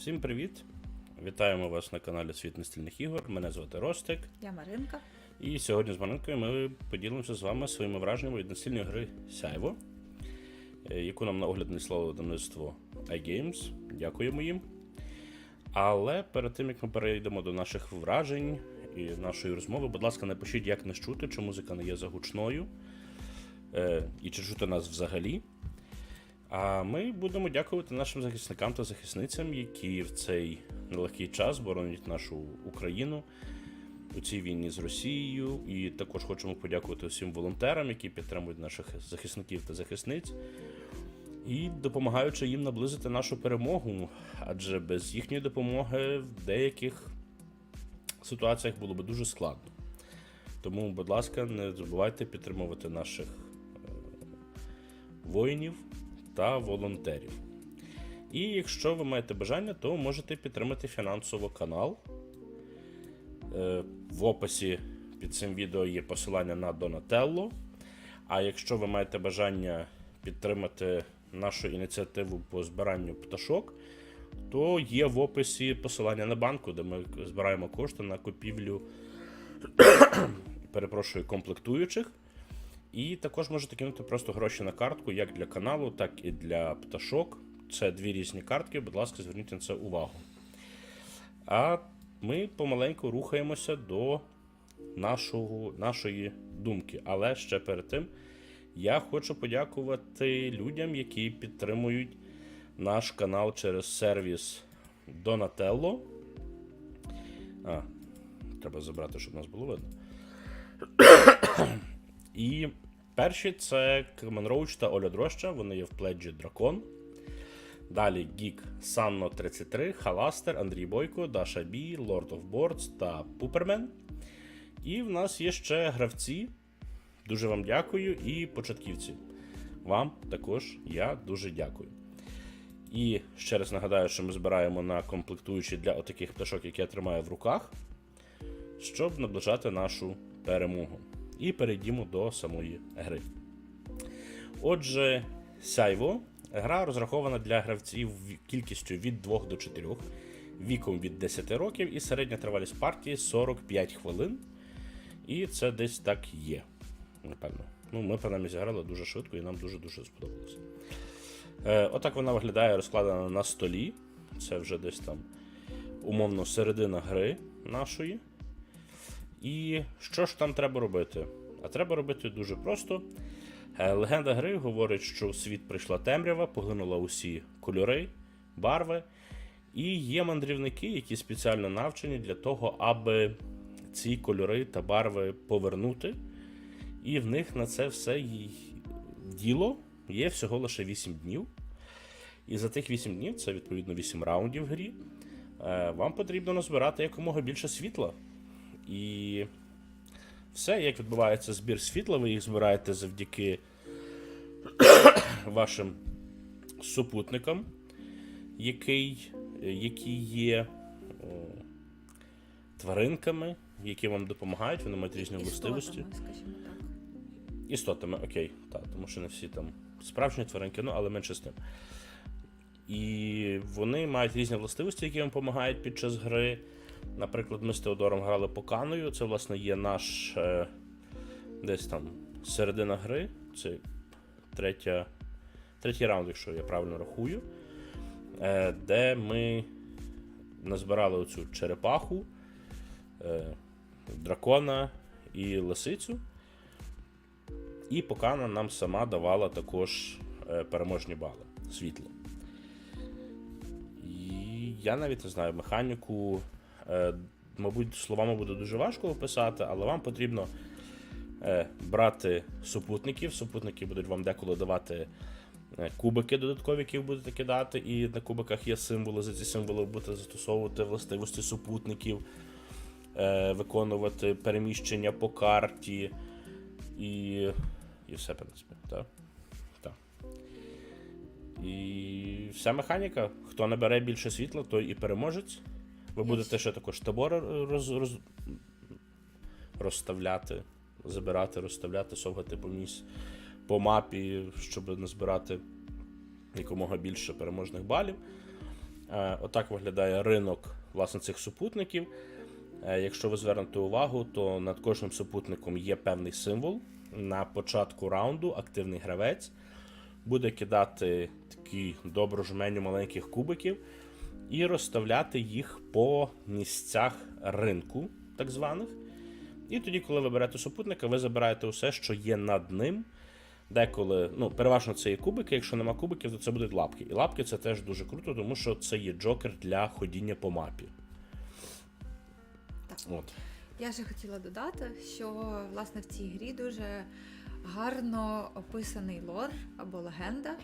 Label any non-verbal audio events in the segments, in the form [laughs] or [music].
Всім привіт! Вітаємо вас на каналі Світ настільних ігор. Мене звати Ростик. Я Маринка. І сьогодні з Маринкою ми поділимося з вами своїми враженнями від настільної гри Сяйво, е, яку нам на огляд несло видавництво iGames. Дякуємо їм. Але перед тим як ми перейдемо до наших вражень і нашої розмови, будь ласка, напишіть, як нас чути, чи музика не є загучною, е, і чи чути нас взагалі. А ми будемо дякувати нашим захисникам та захисницям, які в цей нелегкий час боронять нашу Україну у цій війні з Росією. І також хочемо подякувати всім волонтерам, які підтримують наших захисників та захисниць, і допомагаючи їм наблизити нашу перемогу. Адже без їхньої допомоги в деяких ситуаціях було би дуже складно. Тому, будь ласка, не забувайте підтримувати наших е, воїнів та волонтерів. І якщо ви маєте бажання, то можете підтримати фінансово канал. Е, В описі під цим відео є посилання на Donatello. А якщо ви маєте бажання підтримати нашу ініціативу по збиранню пташок, то є в описі посилання на банку, де ми збираємо кошти на купівлю [coughs] перепрошую, комплектуючих. І також можете кинути просто гроші на картку як для каналу, так і для пташок. Це дві різні картки, будь ласка, зверніть на це увагу. А ми помаленьку рухаємося до нашого, нашої думки. Але ще перед тим я хочу подякувати людям, які підтримують наш канал через сервіс Donatello. А, треба забрати, щоб нас було видно. І перші це Клемен Роуч та Оля Дроща, вони є в пледжі Дракон. Далі Гік Санно 33, Халастер, Андрій Бойко, Даша Бі, Lord of Boards та Пупермен. І в нас є ще гравці. Дуже вам дякую. І початківці. Вам також я дуже дякую. І ще раз нагадаю, що ми збираємо на комплектуючі для отаких пташок, які я тримаю в руках, щоб наближати нашу перемогу. І перейдімо до самої гри. Отже, Сяйво гра розрахована для гравців кількістю від 2 до 4, віком від 10 років, і середня тривалість партії 45 хвилин. І це десь так є. Напевно. Ну, ми принаймні зіграли дуже швидко і нам дуже-дуже сподобалося. Е, отак вона виглядає розкладена на столі. Це вже десь там умовно середина гри нашої. І що ж там треба робити? А треба робити дуже просто. Е, Легенда гри говорить, що у світ прийшла темрява, поглинула усі кольори, барви. І є мандрівники, які спеціально навчені для того, аби ці кольори та барви повернути. І в них на це все діло є всього лише 8 днів. І за тих 8 днів, це відповідно 8 раундів в грі, е, вам потрібно назбирати якомога більше світла. І все, як відбувається збір світла, ви їх збираєте завдяки [coughs] вашим супутникам, який, які є о, тваринками, які вам допомагають, вони мають різні властивості. Істотами, окей, так, тому що не всі там справжні тваринки, ну але менше з тим. І вони мають різні властивості, які вам допомагають під час гри. Наприклад, ми з Теодором грали по каною. Це, власне, є наш е, десь там середина гри. Це третя, третій раунд, якщо я правильно рахую. Е, де ми назбирали оцю черепаху, е, дракона і лисицю. І Покана нам сама давала також е, переможні бали світло. І я навіть не знаю, механіку, мабуть, словами буде дуже важко описати, але вам потрібно е, брати супутників. Супутники будуть вам деколи давати е, кубики додаткові, які ви будете кидати, і на кубиках є символи. За ці символи будете застосовувати властивості супутників, е, виконувати переміщення по карті. І, і все, в принципі. Так. І вся механіка. Хто набере більше світла, той і переможець. Ви будете ще- також табори роз, роз, розставляти, забирати, розставляти, совгати по місць, по мапі, щоб назбирати якомога більше переможних балів. Е, Отак виглядає ринок власне цих супутників. Е, Якщо ви звернете увагу, то над кожним супутником є певний символ. На початку раунду активний гравець буде кидати такі добру жменю маленьких кубиків і розставляти їх по місцях ринку, так званих. І тоді, коли ви берете супутника, ви забираєте усе, що є над ним. Деколи, ну, переважно це є кубики, якщо нема кубиків, то це будуть лапки. І лапки це теж дуже круто, тому що це є джокер для ходіння по мапі. Так. От. Я ще хотіла додати, що власне в цій грі дуже гарно описаний лор або легенда.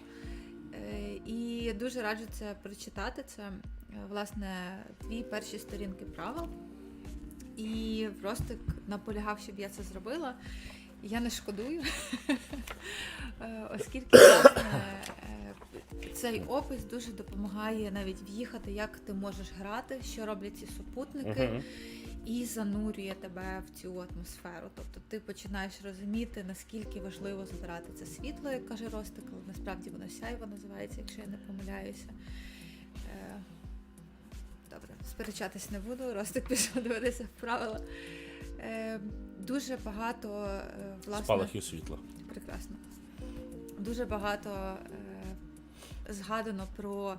Е, І дуже раджу це прочитати. Це власне дві перші сторінки правил. І Ростик наполягав, щоб я це зробила. Я не шкодую, [laughs] оскільки власне, цей опис дуже допомагає навіть в'їхати, як ти можеш грати, що роблять ці супутники і занурює тебе в цю атмосферу. Тобто ти починаєш розуміти, наскільки важливо збирати це світло, як каже Ростик, але насправді воно сяйво називається, якщо я не помиляюся. Добре, сперечатись не буду, Ростик [laughs] пішов дивитися в правила. Е, Дуже багато е, власне Спалахів світла. прекрасно. Дуже багато е, згадано про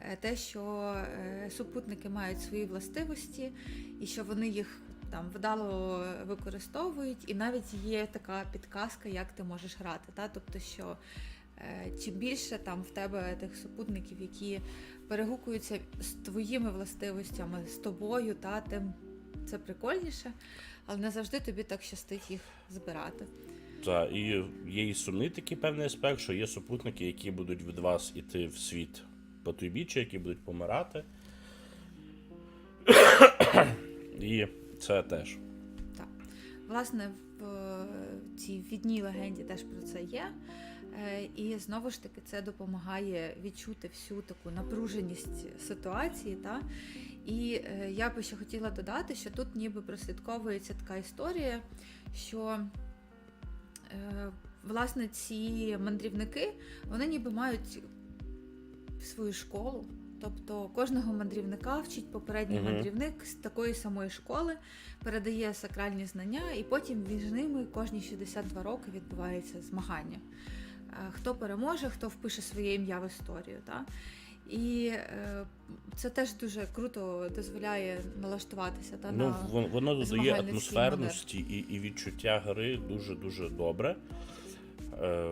е, те, що е, супутники мають свої властивості, і що вони їх там вдало використовують, і навіть є така підказка, як ти можеш грати. Та? Тобто, що е, чим більше там в тебе тих супутників, які перегукуються з твоїми властивостями, з тобою, та, тим це прикольніше, але не завжди тобі так щастить їх збирати. Та, і є і сумний такий певний аспект, що є супутники, які будуть від вас іти в світ по той бічі, які будуть помирати. І це теж. Так. Власне, в е, цій відній легенді теж про це є. Е, І знову ж таки це допомагає відчути всю таку напруженість ситуації. Та? І е, я би ще хотіла додати, що тут ніби прослідковується така історія, що е, власне ці мандрівники вони ніби мають свою школу. Тобто кожного мандрівника вчить попередній Мгм. мандрівник з такої самої школи, передає сакральні знання, і потім між ними кожні 62 роки відбувається змагання. Е, Хто переможе, хто впише своє ім'я в історію. Та? І е, це теж дуже круто дозволяє налаштуватися. Та, Ну, на... воно додає атмосферності і, і відчуття гри дуже-дуже добре. Е,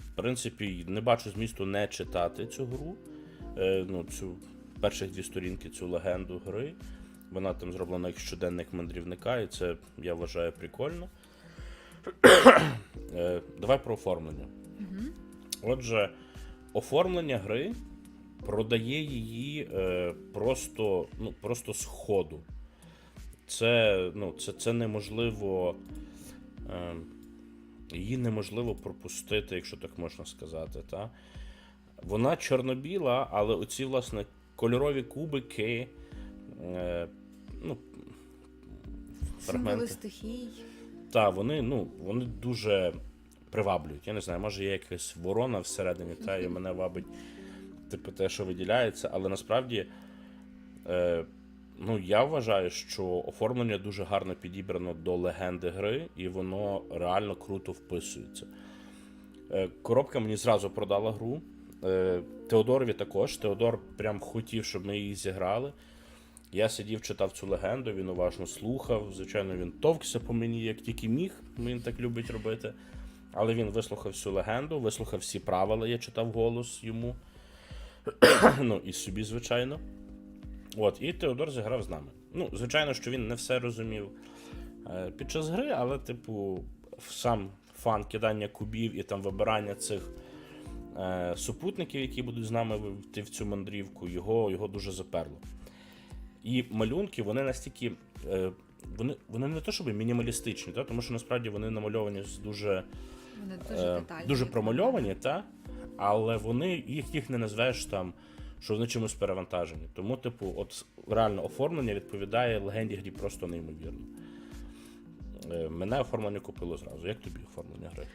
в принципі, не бачу змісту не читати цю гру. Е, ну, цю перших дві сторінки, цю легенду гри. Вона там зроблена як щоденник мандрівника, і це я вважаю прикольно. е, давай про оформлення. Отже, оформлення гри продає її е, просто, ну, просто з ходу. Це, ну, це, це неможливо. Е, її неможливо пропустити, якщо так можна сказати. Та? Вона чорно-біла, але оці, власне, кольорові кубики. Е, ну, фрагменти. стихій. Так, вони, ну, вони дуже приваблюють. Я не знаю, може є якась ворона всередині, та і мене вабить, типу, те, що виділяється, але насправді. Е, Ну, я вважаю, що оформлення дуже гарно підібрано до легенди гри, і воно реально круто вписується. Е, Коробка мені зразу продала гру. Е, Теодорові також. Теодор прям хотів, щоб ми її зіграли. Я сидів, читав цю легенду, він уважно слухав. Звичайно, він товкся по мені, як тільки міг. Він так любить робити. Але він вислухав всю легенду, вислухав всі правила, я читав голос йому. [clears throat] ну, і собі, звичайно. От, і Теодор зіграв з нами. Ну, звичайно, що він не все розумів е, під час гри, але, типу, сам фан кидання кубів і там вибирання цих е, супутників, які будуть з нами йти в цю мандрівку, його, його дуже заперло. І малюнки, вони настільки. Е, вони, вони не то, щоб мінімалістичні, та? тому що насправді вони намальовані з дуже, Вони дуже е, детальні. дуже промальовані, та? але вони їх, їх не назвеш там, що вони чимось перевантажені. Тому, типу, от реально оформлення відповідає легенді грі просто неймовірно. Е, мене оформлення купило зразу. Як тобі оформлення гри?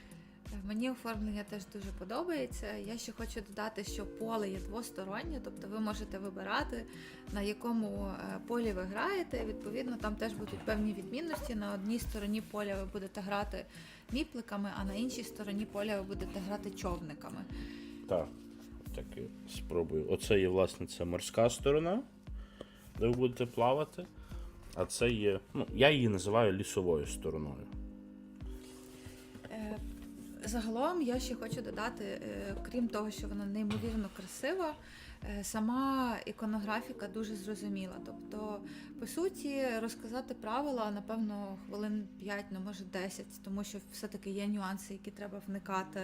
Е, Мені оформлення теж дуже подобається. Я ще хочу додати, що поле є двостороннє, тобто ви можете вибирати, на якому е, полі ви граєте. Відповідно, там теж будуть певні відмінності. На одній стороні поля ви будете грати міпликами, а на іншій стороні поля ви будете грати човниками. Так, так спробую. Оце є, власне, це морська сторона, де ви будете плавати. А це є. Ну, я її називаю лісовою стороною. Загалом я ще хочу додати, е, крім того, що вона неймовірно красива, е, сама іконографіка дуже зрозуміла. Тобто, по суті, розказати правила, напевно, хвилин 5, ну може 10, тому що все-таки є нюанси, які треба вникати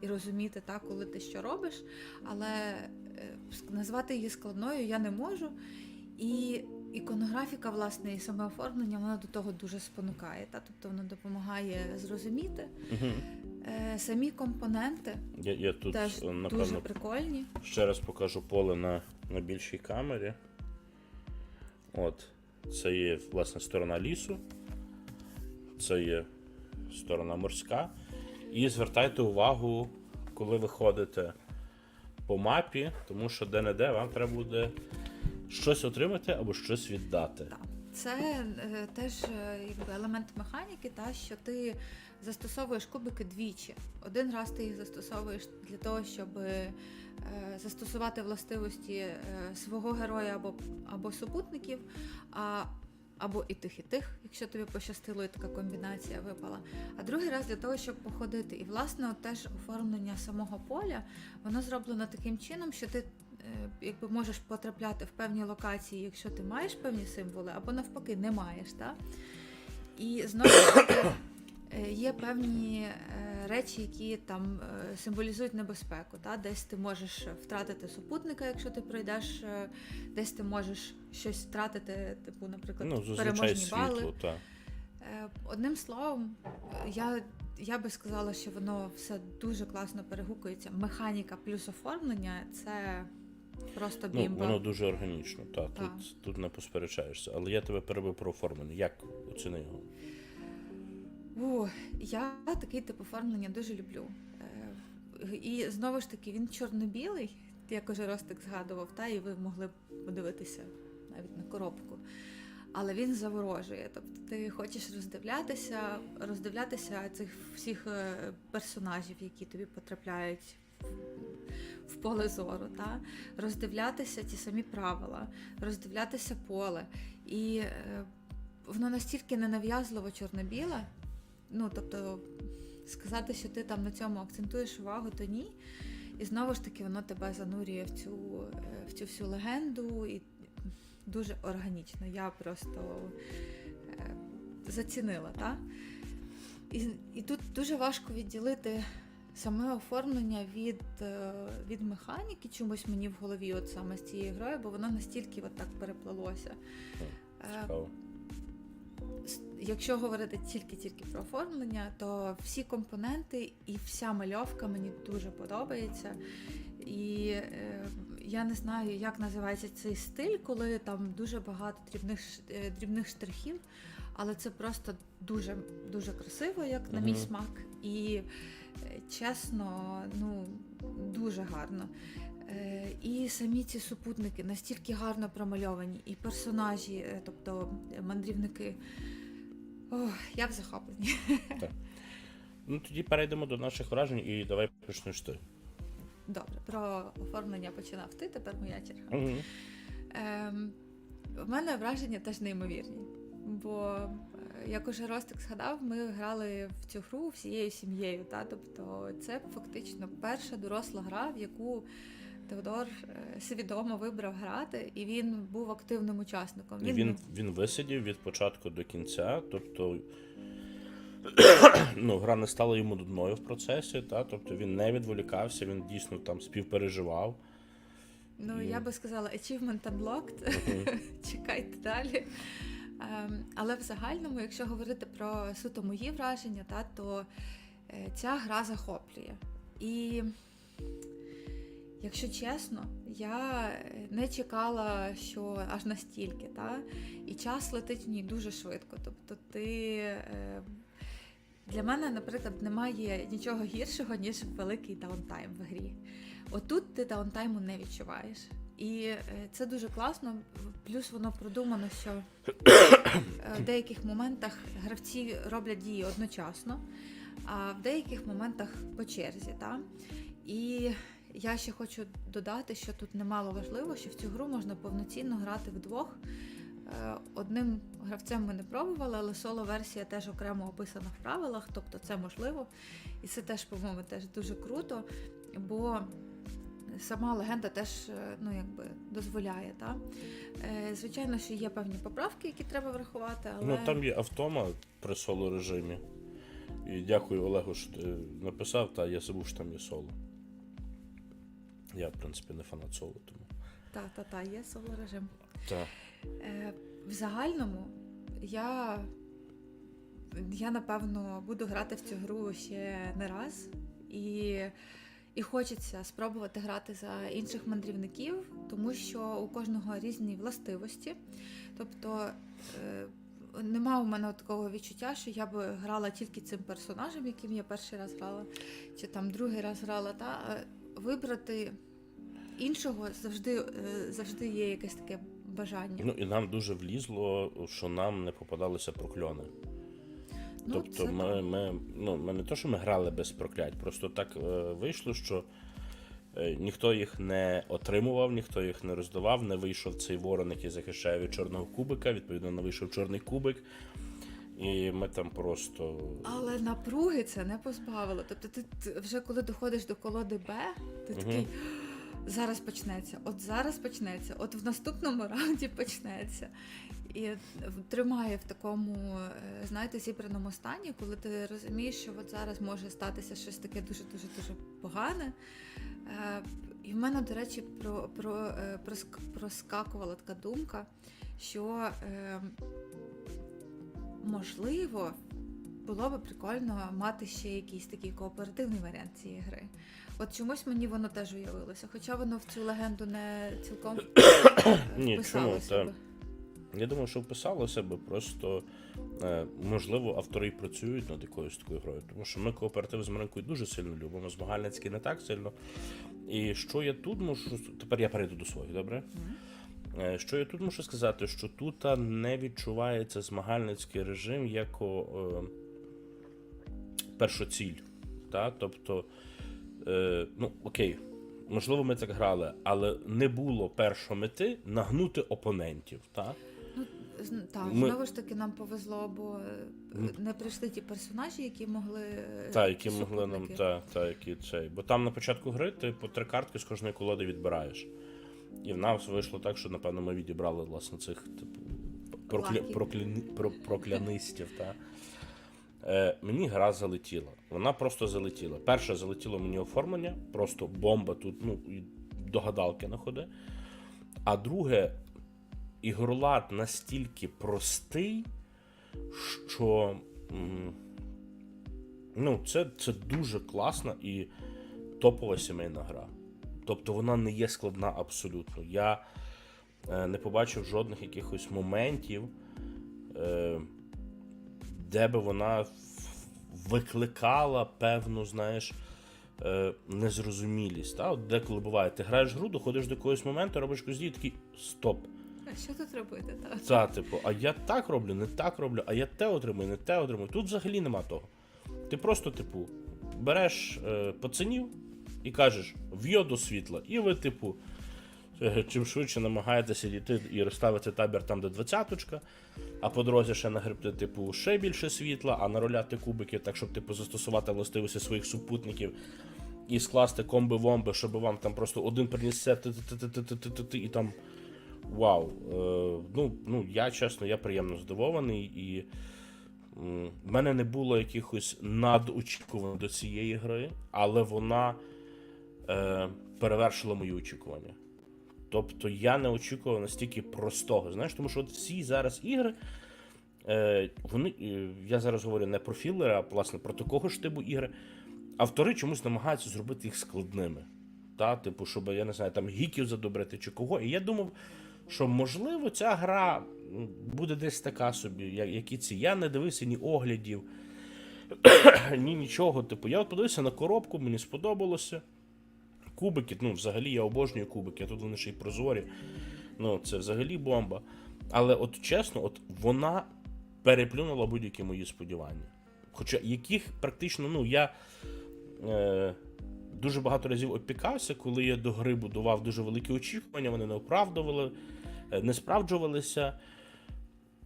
і розуміти, так, коли ти що робиш. Але е, назвати її складною я не можу. І іконографіка, власне, і саме оформлення, вона до того дуже спонукає. Та? Тобто воно допомагає зрозуміти. Угу. Е, самі компоненти Я, я тут, теж е, дуже прикольні. ще раз покажу поле на, на більшій камері. От. Це є, власне, сторона лісу. Це є сторона морська. І звертайте увагу, коли ви ходите по мапі, тому що де-не-де вам треба буде щось отримати або щось віддати. Це е, теж е, якби елемент механіки, та що ти застосовуєш кубики двічі. Один раз ти їх застосовуєш для того, щоб е, застосувати властивості е, свого героя або, або супутників, а, або і тих, і тих, якщо тобі пощастило, і така комбінація випала. А другий раз для того, щоб походити. І власне теж оформлення самого поля, воно зроблено таким чином, що ти. Е, Якби можеш потрапляти в певні локації, якщо ти маєш певні символи, або навпаки не маєш. Так? І знову ж таки е, є певні е, речі, які там символізують небезпеку. Та? Десь ти можеш втратити супутника, якщо ти пройдеш, десь ти можеш щось втратити, типу, наприклад, Ну, переможні бали. світло, так. Е, Одним словом, я, я би сказала, що воно все дуже класно перегукується. Механіка плюс оформлення це просто Ну, воно дуже органічно, та, Так. Тут, тут не посперечаєшся. Але я тебе перебив про оформлення. Як оціни його? О, я такий тип оформлення дуже люблю. Е, І знову ж таки, він чорно-білий, як уже Ростик згадував, та і ви могли б подивитися навіть на коробку. Але він заворожує. Тобто ти хочеш роздивлятися, роздивлятися цих всіх е, персонажів, які тобі потрапляють в поле зору, та? роздивлятися ті самі правила, роздивлятися поле. І е, воно настільки ненав'язливо чорно-біле, ну тобто сказати, що ти там на цьому акцентуєш увагу, то ні. І знову ж таки воно тебе занурює в цю, е, в цю всю легенду і дуже органічно. Я просто е, зацінила, так? І, і тут дуже важко відділити саме оформлення від, е, від механіки, чомусь мені в голові, от саме з цією грою, бо воно настільки от так переплелося. Е, Цікаво. Якщо говорити тільки-тільки про оформлення, то всі компоненти і вся мальовка мені дуже подобається. І е, я не знаю, як називається цей стиль, коли там дуже багато дрібних, е, дрібних штрихів, але це просто дуже, дуже красиво, як на мій смак. І е, чесно, ну дуже гарно. Е, І самі ці супутники настільки гарно промальовані, і персонажі, е, тобто мандрівники. Ох, я в захопленні. Ну тоді перейдемо до наших вражень і давай почнеш ти. Добре, про оформлення починав ти, тепер моя черга. Угу. Ем, в мене враження теж неймовірні. Бо, е, як уже Ростик згадав, ми грали в цю гру всією сім'єю. Та? Тобто це фактично перша доросла гра, в яку Теодор е, свідомо вибрав грати, і він був активним учасником. І він, він висидів від початку до кінця, тобто [coughs] ну, гра не стала йому нудною в процесі, та? тобто він не відволікався, він дійсно там співпереживав. Ну, І- я би сказала, achievement unlocked. Мгм. [laughs] Чекайте далі. Ем, але в загальному, якщо говорити про суто мої враження, та, то е, ця гра захоплює. І якщо чесно, я е, не чекала, що аж настільки. Та? І час летить в ній дуже швидко. Тобто ти. Е, Для мене, наприклад, немає нічого гіршого, ніж великий даунтайм в грі. Отут ти даунтайму не відчуваєш. І е, це дуже класно. Плюс воно продумано, що е, в деяких моментах гравці роблять дії одночасно, а в деяких моментах по черзі. Та? І я ще хочу додати, що тут немало важливо, що в цю гру можна повноцінно грати вдвох. Е, Одним гравцем ми не пробували, але соло-версія теж окремо описана в правилах, тобто це можливо. І це теж, по-моєму, теж дуже круто, бо сама легенда теж е, ну, якби, дозволяє. Та? Е, Звичайно, що є певні поправки, які треба врахувати, але Ну там є автома при соло режимі. І дякую Олегу, що ти написав, та я забув, що там є соло. Я, в принципі, не фанат соло, тому. та, та, та, є соло-режим. Та. Е, В загальному я, я напевно буду грати в цю гру ще не раз. І, і хочеться спробувати грати за інших мандрівників, тому що у кожного різні властивості. Тобто е, нема у мене такого відчуття, що я би грала тільки цим персонажем, яким я перший раз грала, чи там другий раз грала. Та Е, вибрати іншого завжди, е, завжди є якесь таке бажання. Ну і нам дуже влізло, що нам не попадалися прокльони. Ну, тобто це ми, ми, ну, ми не то, що ми грали без проклять, просто так е, вийшло, що е, ніхто їх не отримував, ніхто їх не роздавав, не вийшов цей ворон, який захищає від чорного кубика, відповідно, не вийшов чорний кубик. І ми там просто. Але напруги це не позбавило. Тобто, ти вже коли доходиш до колоди Б, ти Мгм. такий. Зараз почнеться, от зараз почнеться, от в наступному [laughs] раунді почнеться. І тримає в такому, е, знаєте, зібраному стані, коли ти розумієш, що от зараз може статися щось таке дуже дуже погане. Е, І в мене, до речі, про, про, е, проскакувала така думка, що можливо було би прикольно мати ще якийсь такий кооперативний варіант цієї гри. От чомусь мені воно теж уявилося, хоча воно в цю легенду не цілком [coughs] Ні, чому? би. Я думаю, що вписалося би просто е, можливо автори працюють над якоюсь такою грою. Тому що ми кооператив з Маринкою дуже сильно любимо, змагальницькі не так сильно. І що я тут можу. Тепер я перейду до своїх, добре? Е, Що я тут можу сказати, що тут не відчувається змагальницький режим як е, першоціль. Та? Тобто, е, ну окей, можливо, ми так грали, але не було першої мети нагнути опонентів. Та? Ну, так, Ми- знову ж таки, нам повезло, бо е, не прийшли ті персонажі, які могли. е, Та, які могли нам та, та, які цей. Бо там на початку гри ти по три картки з кожної колоди відбираєш. І в нас вийшло так, що, напевно, ми відібрали власне цих типу, прокля... Лакі. прокляни... про... проклянистів. Та. Е, мені гра залетіла. Вона просто залетіла. Перше залетіло мені оформлення, просто бомба тут, ну, до гадалки не ходи. А друге, ігролад настільки простий, що. Ну, це, це дуже класна і топова сімейна гра. Тобто вона не є складна абсолютно. Я е, не побачив жодних якихось моментів, е, де би вона викликала певну, знаєш, е, незрозумілість. Та? От деколи буває, ти граєш гру, доходиш до якогось моменту, робиш якусь дію, такий стоп. А що тут робити? Та? Та, типу, а я так роблю, не так роблю, а я те отримую, не те отримую. Тут взагалі нема того. Ти просто, типу, береш е, пацанів і кажеш в'йо до світла, і ви, типу, чим швидше намагаєтеся дійти і розставити табір там, де двадцяточка, а по дорозі ще нагребти, типу, ще більше світла, а нароляти кубики, так, щоб типу, застосувати властивості своїх супутників. І скласти комби-вомби, щоб вам там просто один приніс це, і там Вау. Е, ну, ну, я чесно, я приємно здивований, і в мене не було якихось надочікувань до цієї гри, але вона е, перевершила мої очікування. Тобто я не очікував настільки простого. Знаєш, тому що от всі зараз ігри, е, вони, е, я зараз говорю не про філери, а власне про такого ж типу ігри. Автори чомусь намагаються зробити їх складними. Та, типу, щоб, я не знаю, там гіків задобрити чи кого. І я думав, що можливо ця гра буде десь така собі, як, і ці. Я не дивився ні оглядів, [clears throat] ні, нічого. Типу, я от подивився на коробку, мені сподобалося. Кубики, ну, взагалі я обожнюю кубики, а тут вони ще й прозорі. Ну, це взагалі бомба. Але от чесно, от вона переплюнула будь-які мої сподівання. Хоча яких практично, ну, я е, дуже багато разів опікався, коли я до гри будував дуже великі очікування, вони не оправдували, е, не справджувалися.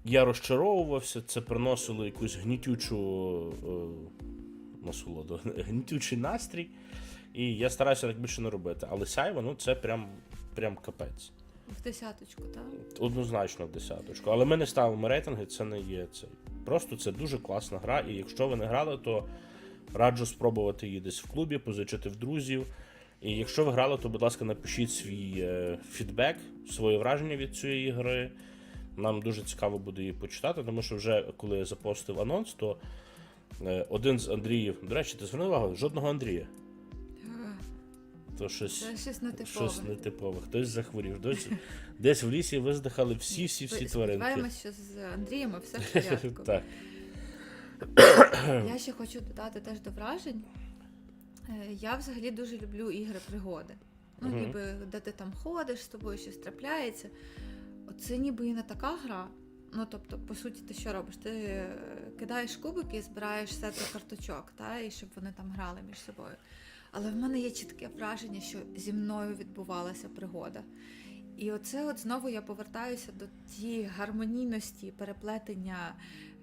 Я розчаровувався, це приносило якусь гнітючу е, насолоду, [laughs] гнітючий настрій. І я стараюся так більше не робити. Але Сяйва, ну це прям, прям капець. В десяточку, так? Однозначно в десяточку. Але ми не ставимо рейтинги, це не є це. Просто це дуже класна гра, і якщо ви не грали, то раджу спробувати її десь в клубі, позичити в друзів. І якщо ви грали, то, будь ласка, напишіть свій е, фідбек, своє враження від цієї гри. Нам дуже цікаво буде її почитати, тому що вже коли я запостив анонс, то е, один з Андріїв. До речі, ти звернув увагу? Жодного Андрія. То щось. Це щось нетипове. Щось нетипове. Хтось захворів, десь, десь в лісі виздихали всі, всі, всі тваринки. Сподіваємось, що з Андрієм все в порядку. [laughs] Так. Я ще хочу додати теж до вражень. Е, Я взагалі дуже люблю ігри пригоди. Ну, Мгм. ніби де ти там ходиш, з тобою щось трапляється. Оце ніби і не така гра. Ну, тобто, по суті, ти що робиш? Ти е, кидаєш кубики і збираєш сети карточок, та, і щоб вони там грали між собою. Але в мене є чітке враження, що зі мною відбувалася пригода. І оце от знову я повертаюся до тієї гармонійності, переплетення,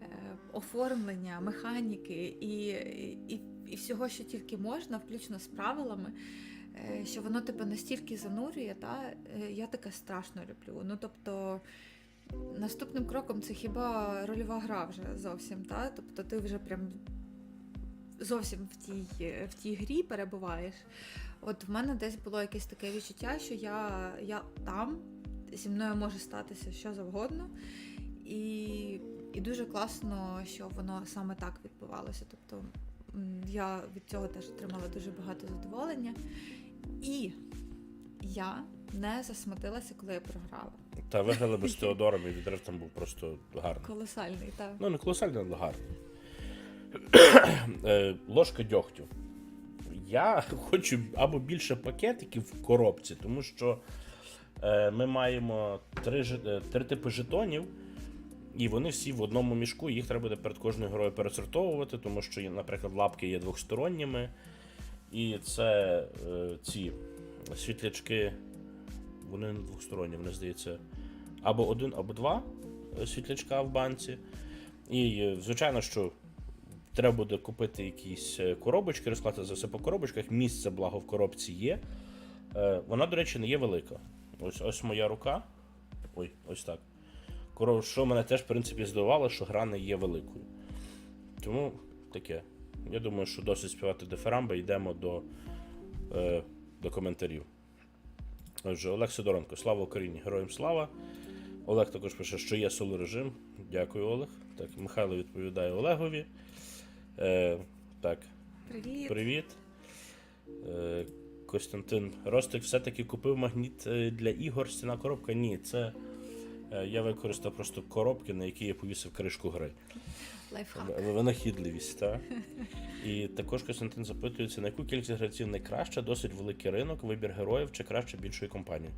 е, оформлення, механіки і, і, і всього, що тільки можна, включно з правилами, е, що воно тебе настільки занурює, та е, я таке страшно люблю. Ну тобто. Наступним кроком це хіба рольова гра вже зовсім, та? Тобто ти вже прям зовсім в тій, в тій грі перебуваєш. От в мене десь було якесь таке відчуття, що я, я там, зі мною може статися що завгодно. І, і дуже класно, що воно саме так відбувалося. Тобто я від цього теж отримала дуже багато задоволення. І я не засмутилася, коли я програла. Та виграли без [laughs] Теодора, мій відрив там був просто гарний. Колосальний, так. Ну, не колосальний, але гарний. Е, Ложка дьогтю. Я [laughs] хочу або більше пакетиків в коробці, тому що е, ми маємо три, е, три типи жетонів, і вони всі в одному мішку, їх треба буде перед кожною грою пересортовувати, тому що, наприклад, лапки є двохсторонніми. І це ці світлячки, вони не двохсторонні, вони здається, або один, або два світлячка в банці. І, звичайно, що треба буде купити якісь е, коробочки, розкласти за все по коробочках. Місце, благо, в коробці є. Е, Вона, до речі, не є велика. Ось ось моя рука. Ой, ось так. Що мене теж, в принципі, здивувало, що гра не є великою. Тому таке. Я думаю, що досить співати дифирамби, йдемо до, е, до коментарів. Отже, Олег Сидоренко, слава Україні, героям слава. Олег також пише, що є соло режим. Дякую, Олег. Так, Михайло відповідає Олегові. Е, так, Привіт. привіт. Е, Костянтин Ростик все-таки купив магніт е, для ігор стіна коробка. Ні, це е, я використав просто коробки, на які я повісив кришку гри. Лайфхак. Винахідливість, так. І також Костянтин запитується, на яку кількість гравців найкраще, досить великий ринок, вибір героїв чи краще більшої компанії.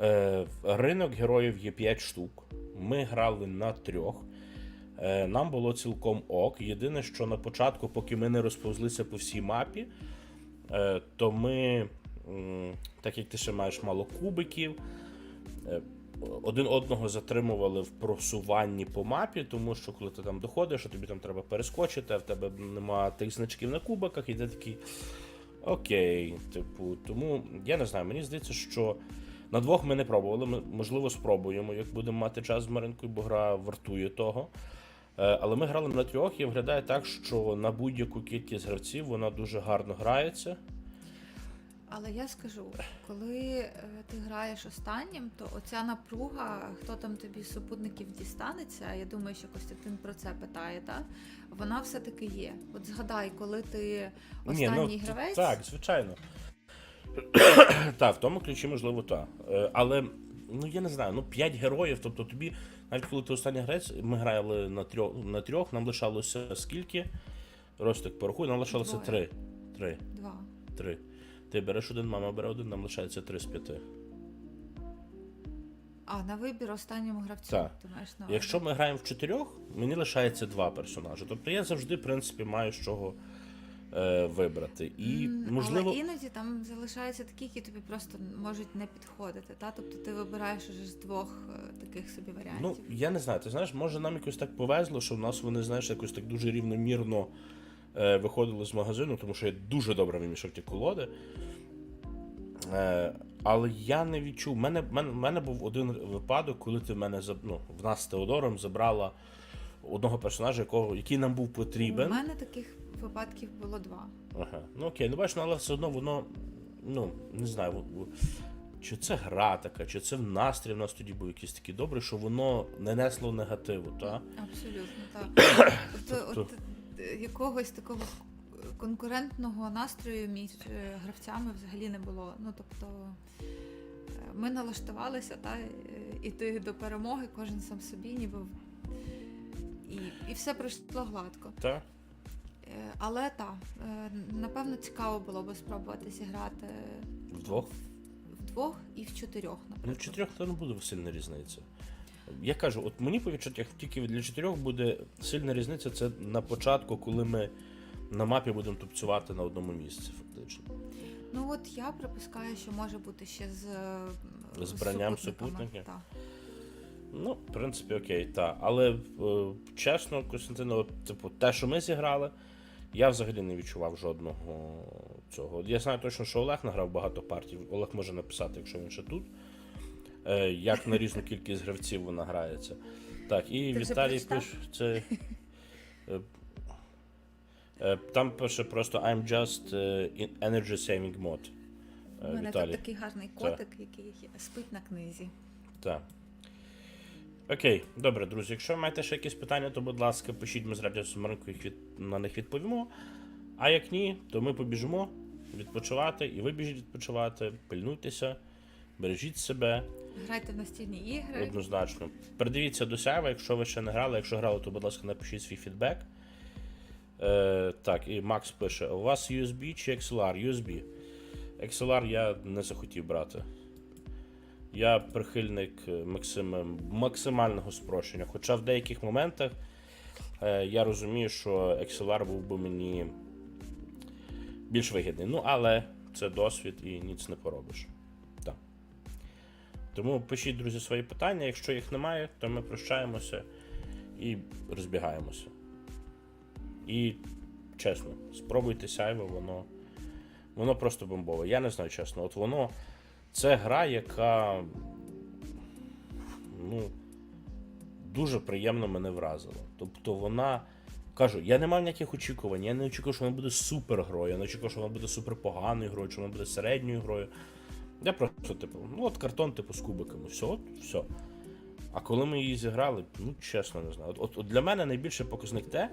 Е, ринок героїв є 5 штук. Ми грали на трьох. Е, нам було цілком ок. Єдине, що на початку, поки ми не розповзлися по всій мапі, е, то ми, так як ти ще маєш мало кубиків, е, один одного затримували в просуванні по мапі, тому що коли ти там доходиш, а тобі там треба перескочити, а в тебе нема тих значків на кубиках, і ти такий. Окей, типу, тому я не знаю, мені здається, що на двох ми не пробували. Ми, можливо, спробуємо, як будемо мати час з Маринкою, бо гра вартує того. Е, Але ми грали на трьох і виглядає так, що на будь-яку кількість гравців вона дуже гарно грається. Але я скажу, коли е, ти граєш останнім, то оця напруга, хто там тобі з супутників дістанеться, я думаю, що Костянтин про це питає, та? вона все-таки є. От згадай, коли ти останній Ні, ну, гравець, Так, звичайно. [clears throat] так, в тому ключі, можливо, так. Е, Але, ну я не знаю, ну 5 героїв, тобто тобі, навіть коли ти останній гравець, ми грали на трьох, на трьох нам лишалося скільки? Ростик, порахуй, нам лишалося Двоє. три. Три. Два. Три. Ти береш один, мама бере один, нам лишається три з п'яти. А, на вибір останньому гравцю. Так. Ти маєш на увазі. Якщо ми граємо в чотирьох, мені лишається два персонажі. Тобто я завжди, в принципі, маю з чого е, вибрати. І, можливо, Але іноді там залишаються такі, які тобі просто можуть не підходити. Та? Тобто ти вибираєш уже з двох е, таких собі варіантів. Ну, я не знаю, ти знаєш, може нам якось так повезло, що в нас вони, знаєш, якось так дуже рівномірно е, виходили з магазину, тому що я дуже добре вимішав ті колоди. Е, але я не відчув. У мене, мене, мене був один випадок, коли ти в мене заб- ну, в нас з Теодором забрала одного персонажа, якого, який нам був потрібен. У мене таких випадків було два. Ага. Ну окей, ну бачиш, ну, але все одно воно, ну, не знаю, чи це гра така, чи це в настрій в нас тоді був якийсь такий добрий, що воно не несло негативу, так? Абсолютно так. [coughs] Тобто, Тобто- от е, якогось такого конкурентного настрою між е, гравцями взагалі не було. Ну тобто е, ми налаштувалися та іти до перемоги, кожен сам собі, ніби і, і все пройшло гладко. Та? Е, Але так, е, напевно, цікаво було би спробувати зіграти Вдвох? вдвох і в чотирьох, Ну, в чотирьох то не буде сильна різниця. Я кажу, от мені по відчуттях тільки для чотирьох буде сильна різниця. Це на початку, коли ми на мапі будемо тупцювати на одному місці, фактично. Ну от я припускаю, що може бути ще з е, Збранням супутників? Ну, в принципі, окей, так. Але чесно, Костянтино, типу, те, що ми зіграли, я взагалі не відчував жодного цього. Я знаю точно, що Олег награв багато партій. Олег може написати, якщо він ще тут. Е, як на різну кількість гравців вона грається. Так, і Ти Віталій пише, це. е, е, Там пише просто I'm just in energy saving mode. У мене Віталій. тут такий гарний котик, який спить на книзі. Так. Окей, добре, друзі. Якщо ви маєте ще якісь питання, то, будь ласка, пишіть ми з радіусом ринку їх від... на них відповімо. А як ні, то ми побіжимо відпочивати, і ви біжіть відпочивати, пильнуйтеся, бережіть себе Грайте в настільні ігри. однозначно. Придивіться до себе, якщо ви ще не грали. Якщо грали, то, будь ласка, напишіть свій фідбек. Е, так, і Макс пише: у вас USB чи XLR? USB. XLR я не захотів брати. Я прихильник е, максим... максимального спрощення. Хоча в деяких моментах е, я розумію, що XLR був би мені більш вигідний. Ну, але це досвід і ніц не поробиш. Так. Тому пишіть, друзі, свої питання. Якщо їх немає, то ми прощаємося і розбігаємося. І чесно, спробуйте сяйво, воно, воно просто бомбове. Я не знаю чесно. От воно це гра, яка ну, дуже приємно мене вразила. Тобто вона. Кажу, я не мав ніяких очікувань. Я не очікував, що вона буде супер грою. Я не очікував, що вона буде супер поганою грою, що вона буде середньою грою. Я просто, типу, ну от картон, типу, з кубиками. Все, от, все. А коли ми її зіграли, ну чесно не знаю. От, от для мене найбільший показник те,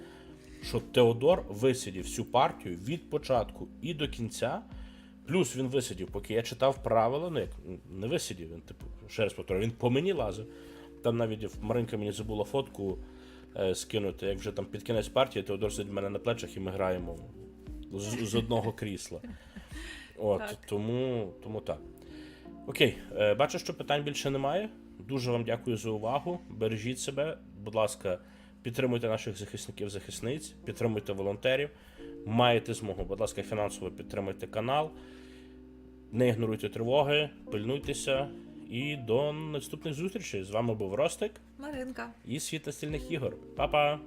що Теодор висидів всю партію від початку і до кінця. Плюс він висидів, поки я читав правила, ну як не висидів, він, типу, ще раз повторю, він по мені лазив. Там навіть Маринка мені забула фотку е, скинути, як вже там під кінець партії, Теодор сидить в мене на плечах і ми граємо з, з одного крісла. От, Так. тому, тому так. Окей, е, бачу, що питань більше немає. Дуже вам дякую за увагу. Бережіть себе, будь ласка, підтримуйте наших захисників захисниць, підтримуйте волонтерів. Маєте змогу, будь ласка, фінансово підтримуйте канал. Не ігноруйте тривоги, пильнуйтеся. І до наступних зустрічей. З вами був Ростик Маринка. і світ настільних ігор. Па-па!